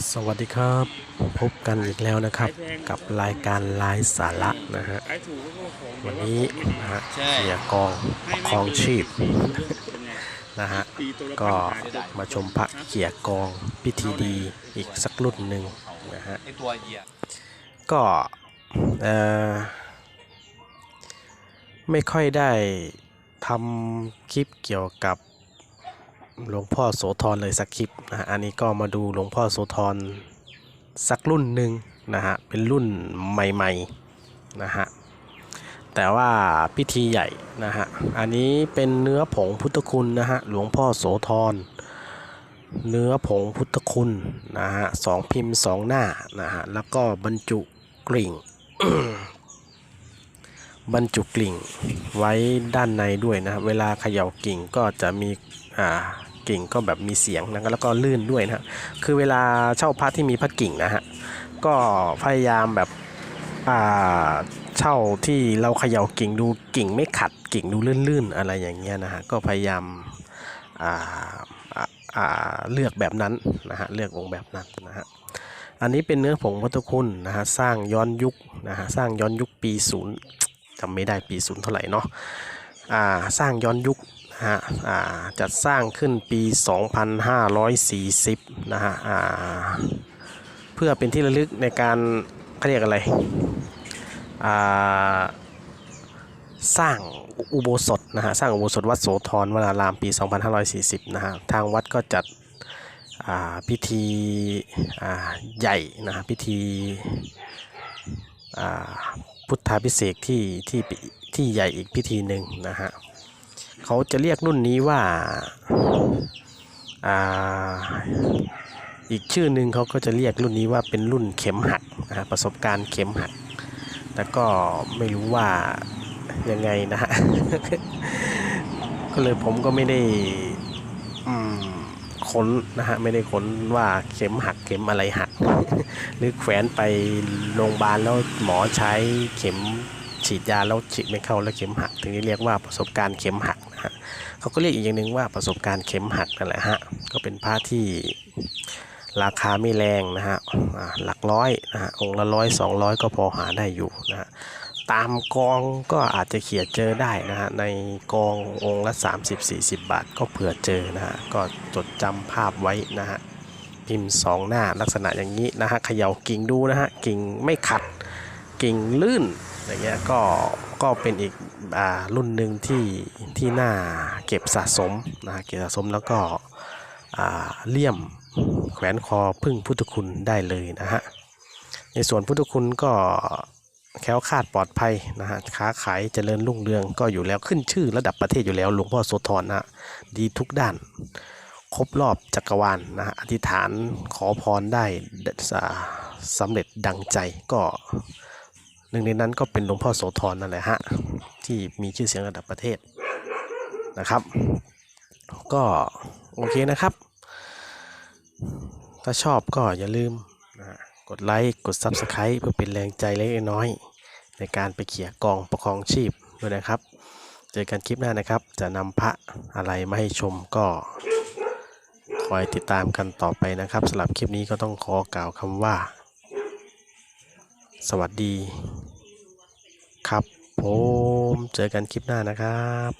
สวัสดีครับ พบกันอีกแล้วนะครับ กับรายการไลฟ์สาระนะฮะวันนี้นะฮะเสียกองประคองชีพนะฮะก็มาชมพระเขี่ยกองพิธีดีอีกสักรุ่นหนึ่งนะฮะไอตัวเฮียก็เออไม่ค่อยได้ทำคลิปเกี่ยวกับ หลวงพ่อโสธรเลยสักคลิปนะฮะอันนี้ก็มาดูหลวงพ่อโสธรสักรุ่นหนึ่งนะฮะเป็นรุ่นใหม่ๆนะฮะแต่ว่าพิธีใหญ่นะฮะอันนี้เป็นเนื้อผงพุทธคุณนะฮะหลวงพ่อโสธรเนื้อผงพุทธคุณนะฮะสองพิมพ์สองหน้านะฮะแล้วก็บรรจุกลิ่ง บรรจุกลิ่งไว้ด้านในด้วยนะฮะเวลาเขย่ากิ่งก็จะมีอ่า กิ่งก็แบบมีเสียงนะแล้วก็ลื่นด้วยนะฮะคือเวลาเช่าพระที่มีพระกิ่งนะฮะก็พยายามแบบอ่าเช่าที่เราเขย่ากิ่งดูกิ่งไม่ขัดกิ่งดูลื่นๆ อะไรอย่างเงี้ยนะฮะก็พยายามอ่าอ่าเลือกแบบนั้นนะฮะเลือกองค์แบบนั้นนะฮะอันนี้เป็นเนื้อผงพุทธคุณนะฮะสร้างย้อนยุคนะฮะสร้างย้อนยุคปีศูนย์จำไม่ได้ปีศูนย์เท่าไหร่เนาะอ่าสร้างย้อนยุค ฮะจัดสร้างขึ้นปี 2540 นะฮะอ่าเพื่อเป็นที่ระลึกในการเขาเรียกอะไรสร้างอุโบสถนะฮะสร้างอุโบสถวัดโสธรวนารามปี 2540 นะฮะทางวัดก็จัดพิธีใหญ่นะฮะพิธีพุทธาพิเศษที่ที่ที่ใหญ่อีกพิธีหนึ่งนะฮะ เขาจะเรียกรุ่นนี้ว่าอ่าอีกชื่อหนึ่งเขาก็จะเรียกรุ่นนี้ว่าเป็นรุ่นเข็มหักนะฮะประสบการณ์เข็มหักแต่ก็ไม่รู้ว่ายังไงนะฮะก็เลยผมก็ไม่ได้ค้นนะฮะไม่ได้ค้นว่าเข็มหักเข็มอะไรหัก หรือแขวนไปโรงพยาบาลแล้วหมอใช้เข็มฉีดยาแล้วฉีดไม่เข้าแล้วเข็มหัก ถึงนี้เรียกว่าประสบการณ์เข็มหัก ฮะเขาก็เรียกอีกอย่างหนึ่งว่าประสบการณ์เข็มหักนั่นแหละฮะก็เป็นผ้าที่ราคาไม่แรงนะฮะหลักร้อยนะฮะองละร้อยสองร้อยก็พอหาได้อยู่นะฮะตามกองก็อาจจะเขียเจอได้นะฮะในกององละ 30-40 บาทก็เผื่อเจอนะฮะก็จดจำภาพไว้นะฮะพิมพ์สองหน้าลักษณะอย่างนี้นะฮะเขย่ากิ่งดูนะฮะกิ่งไม่ขัดกิ่งลื่นอย่างเงี้ยก็ ก็เป็นอีกอรุ่นหนึ่งที่ที่น่าเก็บสะสมนะเก็บสะสมแล้วก็เลี่ยมแขวนคอพึ่งพุทธคุณได้เลยนะฮะในส่วนพุทธคุณก็แค้วคาดปลอดภัยนะฮะค้าขายเจริญรุ่งเรืองก็อยู่แล้วขึ้นชื่อระดับประเทศอยู่แล้วหลวงพ่อโสธรนะฮะดีทุกด้าน ครบรอบจักรวาลนะฮะอธิษฐานขอพรได้สำเร็จดังใจก็ หนึ่งในนั้นก็เป็นหลวงพ่อโสธรนั่นแหละฮะที่มีชื่อเสียงระดับประเทศนะครับ ก็โอเคนะครับ ถ้าชอบก็อย่าลืมนะกดไลค์กด Subscribe เพื่อเป็นแรงใจเล็กน้อย ในการไปเขี่ยกองประคองชีพด้วยนะครับ เจอกันคลิปหน้านะครับ จะนำพระอะไรมาให้ชมก็คอยติดตามกันต่อไปนะครับสำหรับคลิปนี้ก็ต้องขอกล่าวคำว่า สวัสดี ครับผมเจอกันคลิปหน้านะครับ